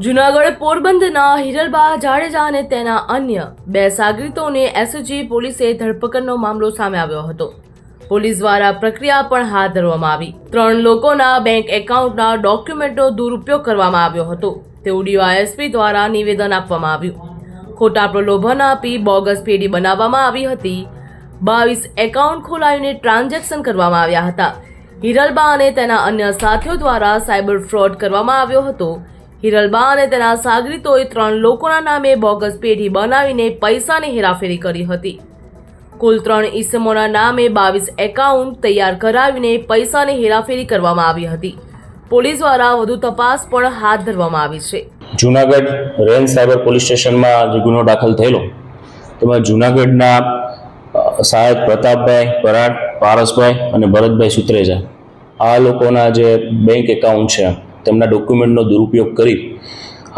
જુનાગઢ પોરબંદરના હિરલબા જાડેજા અને તેના અન્ય બે સાગરીતોને એસજી પોલીસે ધરપકડનો મામલો સામે આવ્યો હતો. પોલીસ દ્વારા પ્રક્રિયા પણ હાથ ધરવામાં આવી. ત્રણ લોકોના બેંક એકાઉન્ટના ડોક્યુમેન્ટનો દુરુપયોગ કરવામાં આવ્યો હતો. તેવું ડીવાયએસપી દ્વારા નિવેદન આપવામાં આવ્યું. ખોટા પ્રલોભન આપી બોગસ પેઢી બનાવવામાં આવી હતી. બાવીસ એકાઉન્ટ ખોલાવીને ટ્રાન્ઝેક્શન કરવામાં આવ્યા હતા. હિરલબા અને તેના અન્ય સાથીઓ દ્વારા સાયબર ફ્રોડ કરવામાં આવ્યો હતો. હિરલબા અને તેના સાગરીતોએ ત્રણ લોકોના નામે બોગસ પેઢી બનાવીને પૈસાની હેરાફેરી કરી હતી. કુલ ત્રણ ઈસમોના નામે બાવીસ એકાઉન્ટ તૈયાર કરાવીને પૈસાની હેરાફેરી કરવામાં આવી હતી. પોલીસ દ્વારા વધુ તપાસ પણ હાથ ધરવામાં આવી છે. જુનાગઢ રેન્જ સાયબર પોલીસ સ્ટેશનમાં જે ગુનો દાખલ થયેલો, તેમાં જુનાગઢના સાહેબ પ્રતાપભાઈ પરાડ પારસભાઈ અને ભરતભાઈ સુત્રેજા. આ લોકોના જે બેંક એકાઉન્ટ છે તેમના ડોક્યુમેન્ટનો દુરુપયોગ કરી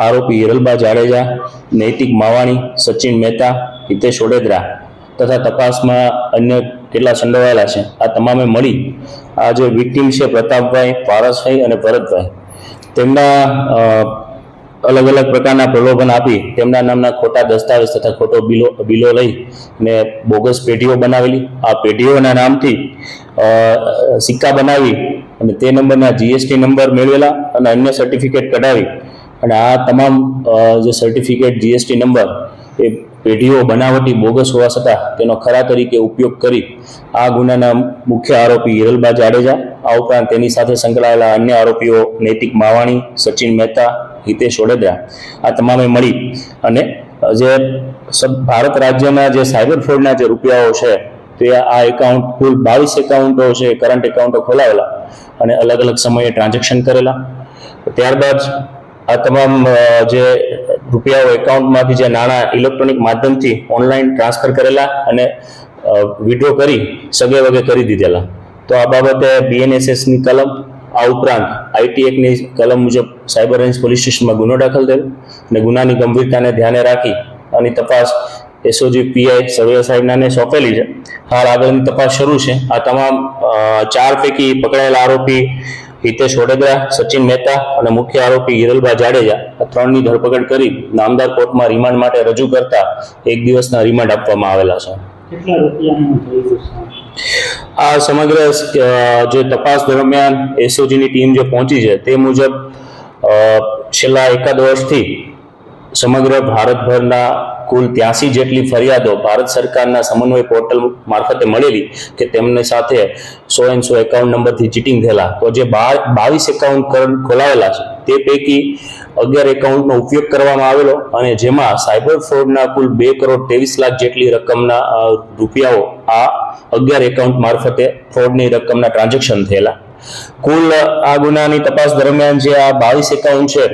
આરોપી હિરલબા જાડેજા, નૈતિક માવાણી, સચિન મહેતા, હિતેશ ઓડેદરા તથા તપાસમાં અન્ય કેટલા સંડોવાયેલા છે? આ તમામે મળી આ જે વિક્ટીમ છે પ્રતાપભાઈ, પારસભાઈ અને ભરતભાઈ. તેમના અલગ અલગ પ્રકારના પ્રલોભન આપી તેમના નામના ખોટા દસ્તાવેજ તથા ખોટો બિલો બિલો લઈ ને બોગસ પેઢીઓ બનાવેલી. આ પેઢીઓના નામથી સિક્કા બનાવી અને તે નંબરના જીએસટી નંબર મેળવેલા અને અન્ય સર્ટિફિકેટ કઢાવી. અને આ તમામ જે સર્ટિફિકેટ જીએસટી નંબર, એ પેઢીઓ બનાવટી બોગસ હોવા છતાં તેનો ખરા તરીકે ઉપયોગ કરી આ ગુનાના મુખ્ય આરોપી હિરલબા જાડેજા, આ ઉપરાંત તેની સાથે સંકળાયેલા અન્ય આરોપીઓ નૈતિક માવાણી, સચિન મહેતા, હિતેશ ઓડેદરા, આ તમામે મળી. અને જે ભારત રાજ્યના જે સાયબર ફ્રોડના જે રૂપિયાઓ છે તે આ એકાઉન્ટ કુલ બાવીસ એકાઉન્ટો છે કરંટ એકાઉન્ટો ખોલાવેલા અને અલગ અલગ સમયે ટ્રાન્ઝેક્શન કરેલા. ત્યારબાદ આ તમામ જે રૂપિયાઓ એકાઉન્ટમાંથી જે નાણાં ઇલેક્ટ્રોનિક માધ્યમથી ઓનલાઈન ટ્રાન્સફર કરેલા અને વિડ્રો કરી સગે વગે કરી દીધેલા. તો આ બાબતે બીએનએસએસની કલમ, આ ઉપરાંત આઈટી એક્ટની કલમ મુજબ સાયબર રેન્જ પોલીસ સ્ટેશનમાં ગુનો દાખલ થયો અને ગુનાની ગંભીરતાને ધ્યાને રાખી આની તપાસ એસઓજી પીઆઈ સર્વે સાહેબનાને સોંપેલી છે. હાલ આગળની તપાસ શરૂ છે. આ તમામ ચાર પૈકી પકડાયેલા આરોપી હિતેશ વડોદરા સચિન મહેતા અને મુખ્ય આરોપી હિરલભા જાડેજા આ ત્રણની ધરપકડ કરી નામદાર કોર્ટમાં રિમાન્ડ માટે રજૂ કરતા એક દિવસના રિમાન્ડ આપવામાં આવેલા છે. આ સમગ્ર જે તપાસ દરમિયાન એસઓજીની ટીમ જે પહોંચી છે તે મુજબ છેલ્લા એકાદ વર્ષથી સમગ્ર ભારતભરના કુલ ત્યાસી જેટલી ફરિયાદો ભારત સરકારના સમન્વય પોર્ટલ મારફતે મળેલી કે તેમની સાથે સો એન્ડ સો એકાઉન્ટ નંબરથી ચીટિંગ થયેલા. તો જે બાર બાવીસ એકાઉન્ટ ખોલાવેલા છે, તે પૈકી અગિયાર એકાઉન્ટનો ઉપયોગ કરવામાં આવેલો અને જેમાં સાયબર ફ્રોડના કુલ બે કરોડ ત્રેવીસ લાખ જેટલી રકમના રૂપિયાઓ આ અગિયાર એકાઉન્ટ મારફતે ફ્રોડની રકમના ટ્રાન્ઝેક્શન થયેલા. કુલ આ ગુનાની તપાસ દરમિયાન જે આ બાવીસ એકાઉન્ટ છે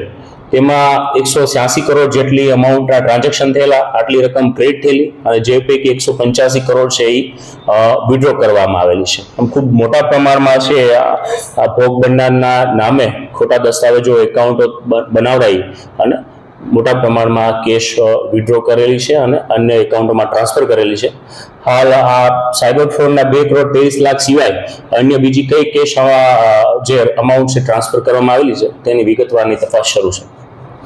તેમાં એકસો છ્યાસી કરોડ જેટલી અમાઉન્ટના ટ્રાન્ઝેક્શન થયેલા, આટલી રકમ ક્રેડિટ થયેલી અને જે પૈકી એકસો પંચ્યાસી કરોડ છે એ વિડ્રો કરવામાં આવેલી છે. આમ ખૂબ મોટા પ્રમાણમાં છે આ આ ભોગ બનનારના નામે ખોટા દસ્તાવેજો એકાઉન્ટો બનાવડાવી અને મોટા પ્રમાણમાં કેશ વિડ્રો કરેલી છે અને અન્ય એકાઉન્ટોમાં ટ્રાન્સફર કરેલી છે. હાલ આ સાયબર ફ્રોડના બે કરોડ ત્રેવીસ લાખ સિવાય અન્ય બીજી કઈ કેશ જે અમાઉન્ટ છે ટ્રાન્સફર કરવામાં આવેલી છે, તેની વિગતવારની તપાસ શરૂ છે.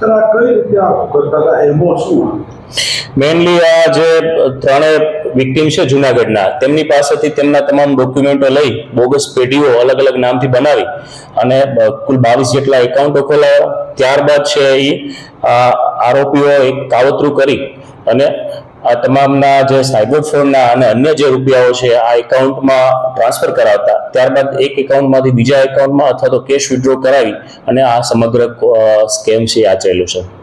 સર આ જે ત્રણેય વિક્ટીમ છે જુનાગઢના, તેમની પાસેથી તેમના તમામ ડોક્યુમેન્ટો લઈ બોગસ પેઢીઓ અલગ અલગ નામથી બનાવી અને કુલ બાવીસ જેટલા એકાઉન્ટો ખોલાવ્યા ત્યારબાદ છે એ આરોપીઓ એક કાવતરું કરી અને આ તમામના જે સાયબર ફ્રોડના અને અન્ય જે રૂપિયાઓ છે, આ એકાઉન્ટમાં ટ્રાન્સફર કરાવતા, ત્યારબાદ એક એકાઉન્ટમાંથી બીજા એકાઉન્ટમાં અથવા તો કેશ વિડ્રો કરાવી અને આ સમગ્ર સ્કેમ છે આચરેલું છે.